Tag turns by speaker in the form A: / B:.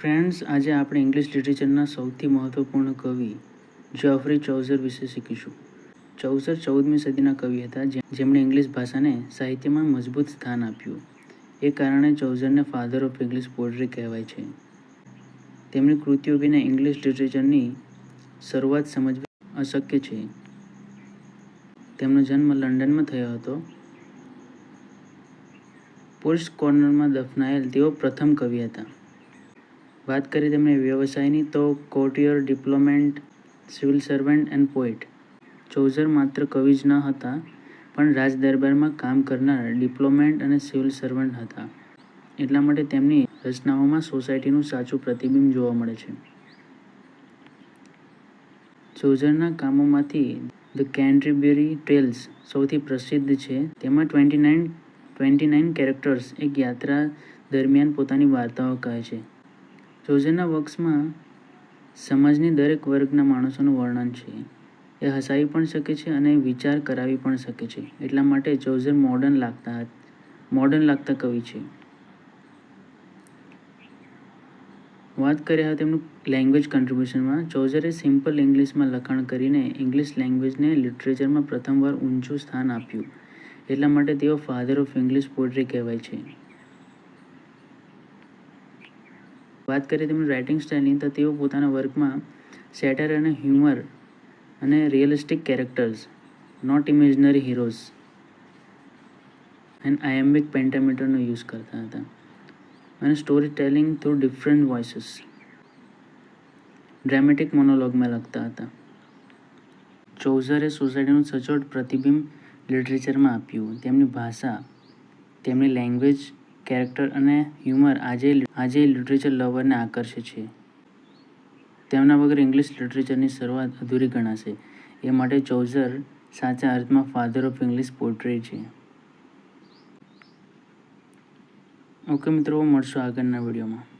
A: Friends આજે આપણે English લિટરેચરના સૌથી મહત્વપૂર્ણ કવિ જોફ્રી ચૌસર વિશે શીખીશું. ચૌસર ચૌદમી સદીના કવિ હતા જેમણે ઇંગ્લિશ ભાષાને સાહિત્યમાં મજબૂત સ્થાન આપ્યું. એ કારણે ચૌઝરને ફાધર ઓફ ઇંગ્લિશ પોએટ્રી કહેવાય છે. તેમની કૃતિઓ વિના ઇંગ્લિશ લિટરેચરની શરૂઆત સમજવી અશક્ય છે. તેમનો જન્મ લંડનમાં થયો હતો. પુલ્સ કોર્નરમાં દફનાયેલ તેઓ પ્રથમ કવિ હતા. વાત કરીએ તેમણે વ્યવસાયની, તો courtier diplomat civil servant and poet Chaucer માત્ર કવિ જ ન હતા, પણ રાજ દરબારમાં કામ કરનાર ડિપ્લોમેન્ટ અને સિવિલ સર્વન્ટ હતા. એટલા માટે તેમની રચનાઓમાં સોસાયટીનું સાચું પ્રતિબિંબ જોવા મળે છે. ચૌઝરના કામોમાંથી ધ કેન્ટ્રીબ્યુરી ટેલ્સ સૌથી પ્રસિદ્ધ છે. તેમાં twenty nine twenty nine characters એક યાત્રા દરમિયાન પોતાની વાર્તાઓ કહે છે. ચૌસરના વર્ક્સમાં સમાજની દરેક વર્ગના માણસોનું વર્ણન છે. એ હસાવી પણ શકે છે અને વિચાર કરાવી પણ શકે છે. એટલા માટે ચૌસર મોડર્ન લાગતા મોડર્ન લાગતા કવિ છે. વાત કર્યા તેમનું લેંગ્વેજ કન્ટ્રીબ્યુશનમાં જોઝરે સિમ્પલ ઇંગ્લિશમાં લખાણ કરીને ઇંગ્લિશ લેંગ્વેજને લિટરેચરમાં પ્રથમવાર ઊંચું સ્થાન આપ્યું. એટલા માટે તેઓ ફાધર ઓફ ઇંગ્લિશ પોએટ્રી કહેવાય છે. વાત કરીએ તેમની રાઇટિંગ સ્ટાઇલની તો તેઓ પોતાના વર્કમાં સેટર અને હ્યુમર અને realistic characters not imaginary heroes and iambic પેન્ટામીટરનો use કરતા હતા. અને story telling through different voices dramatic મોનોલોગમાં લખતા હતા. ચૌઝરે સોસાયટીનું સચોટ પ્રતિબિંબ લિટરેચરમાં આપ્યું. તેમની ભાષા, તેમની લેંગ્વેજ કેરેક્ટર અને હ્યુમર આજે આજે લિટરેચર લવરને આકર્ષે છે. તેમના વગર ઇંગ્લિશ લિટરેચરની શરૂઆત અધૂરી ગણાશે. એ માટે ચૌઝર સાચા અર્થમાં ફાધર ઓફ ઇંગ્લિશ પોર્ટ્રી છે. ઓકે મિત્રો, મળશું આગળના વિડીયોમાં.